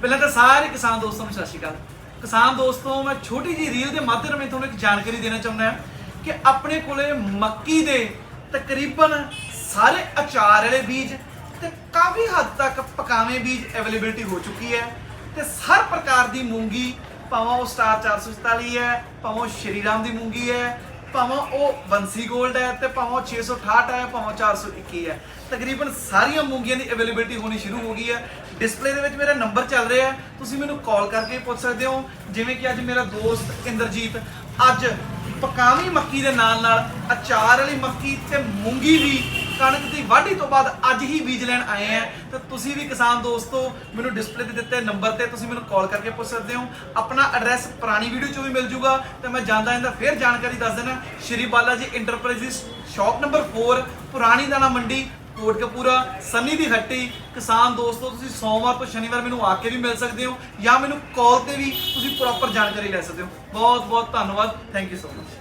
ਪਹਿਲਾਂ ਤਾਂ ਸਾਰੇ ਕਿਸਾਨ ਦੋਸਤਾਂ ਨੂੰ ਸਤਿ ਸ਼੍ਰੀ ਅਕਾਲ। ਕਿਸਾਨ ਦੋਸਤੋ, ਮੈਂ ਛੋਟੀ ਜੀ ਰੀਲ ਦੇ ਮਾਧਿਅਮ ਰਾਹੀਂ ਤੁਹਾਨੂੰ ਇੱਕ ਜਾਣਕਾਰੀ ਦੇਣਾ ਚਾਹੁੰਦਾ ਹਾਂ ਕਿ ਆਪਣੇ ਕੋਲੇ ਮੱਕੀ ਦੇ ਤਕਰੀਬਨ ਸਾਰੇ ਅਚਾਰ ਵਾਲੇ ਬੀਜ ਤੇ ਕਾਫੀ ਹੱਦ ਤੱਕ ਪਕਾਵੇਂ ਬੀਜ ਅਵੇਲੇਬਿਲਟੀ ਹੋ ਚੁੱਕੀ ਹੈ ਤੇ ਹਰ ਪ੍ਰਕਾਰ ਦੀ ਮੂੰਗੀ, ਭਾਵੇਂ ਉਹ ਸਟਾਰ 444 ਹੈ, ਭਾਵੇਂ ਉਹ ਸ਼੍ਰੀ ਰਾਮ ਦੀ ਮੂੰਗੀ ਹੈ ਭਾਵੇਂ ਉਹ ਬੰਸੀ 골ਡ ਹੈ ਤੇ ਭਾਵੇਂ ਉਹ 668 ਹੈ, ਭਾਵੇਂ ਉਹ 421 ਹੈ। ਤਕਰੀਬਨ ਸਾਰੀਆਂ ਮੂੰਗੀਆਂ ਦੀ ਅਵੇਲੇਬਿਲਟੀ ਹੋਣੀ ਸ਼ੁਰੂ ਹੋ ਗਈ ਹੈ। ਡਿਸਪਲੇ ਦੇ ਵਿੱਚ ਮੇਰਾ ਨੰਬਰ ਚੱਲ ਰਿਹਾ ਹੈ। ਤੁਸੀਂ ਮੈਨੂੰ ਕਾਲ ਕਰਕੇ ਪੁੱਛ ਸਕਦੇ ਹੋ। ਜਿਵੇਂ ਕਿ ਅੱਜ ਮੇਰਾ ਦੋਸਤ ਇੰਦਰਜੀਤ, ਅੱਜ ਪਕਾਵੀ ਮੱਕੀ ਦੇ ਨਾਲ ਨਾਲ ਅਚਾਰ ਵਾਲੀ ਮੱਕੀ ਤੇ ਮੂੰਗੀ ਵੀ ਕਣਕ ਦੀ ਵਾਢੀ ਤੋਂ ਬਾਅਦ ਅੱਜ ਹੀ ਬੀਜ ਲੈਣ ਆਏ ਆ। ਤਾਂ ਤੁਸੀਂ ਵੀ ਕਿਸਾਨ ਦੋਸਤੋ, ਮੈਨੂੰ ਡਿਸਪਲੇ ਤੇ ਦਿੱਤੇ ਨੰਬਰ ਤੇ ਤੁਸੀਂ ਮੈਨੂੰ ਕਾਲ ਕਰਕੇ ਪੁੱਛ ਸਕਦੇ ਹੋ। ਆਪਣਾ ਐਡਰੈਸ ਪੁਰਾਣੀ ਵੀਡੀਓ 'ਚੋਂ ਵੀ ਮਿਲ ਜੂਗਾ। ਤੇ ਮੈਂ ਜਾਂਦਾ ਜਾਂਦਾ ਫਿਰ ਜਾਣਕਾਰੀ ਦੱਸ ਦੇਣਾ ਸ਼੍ਰੀ Bala ji enterprises shop number 4 ਪੁਰਾਣੀ ਦਾਣਾ ਮੰਡੀ, ਕੋਟਕਪੂਰਾ, ਸੰਨੀ ਦੀ ਹੱਟੀ। ਕਿਸਾਨ ਦੋਸਤੋ, ਤੁਸੀਂ ਸੋਮਵਾਰ ਤੋਂ ਸ਼ਨੀਵਾਰ ਮੈਨੂੰ ਆ ਕੇ ਵੀ ਮਿਲ ਸਕਦੇ ਹੋ ਜਾਂ ਮੈਨੂੰ ਕਾਲ ਤੇ ਵੀ ਤੁਸੀਂ ਪ੍ਰੋਪਰ ਜਾਣਕਾਰੀ ਲੈ ਸਕਦੇ ਹੋ। ਬਹੁਤ ਬਹੁਤ ਧੰਨਵਾਦ। Thank you so much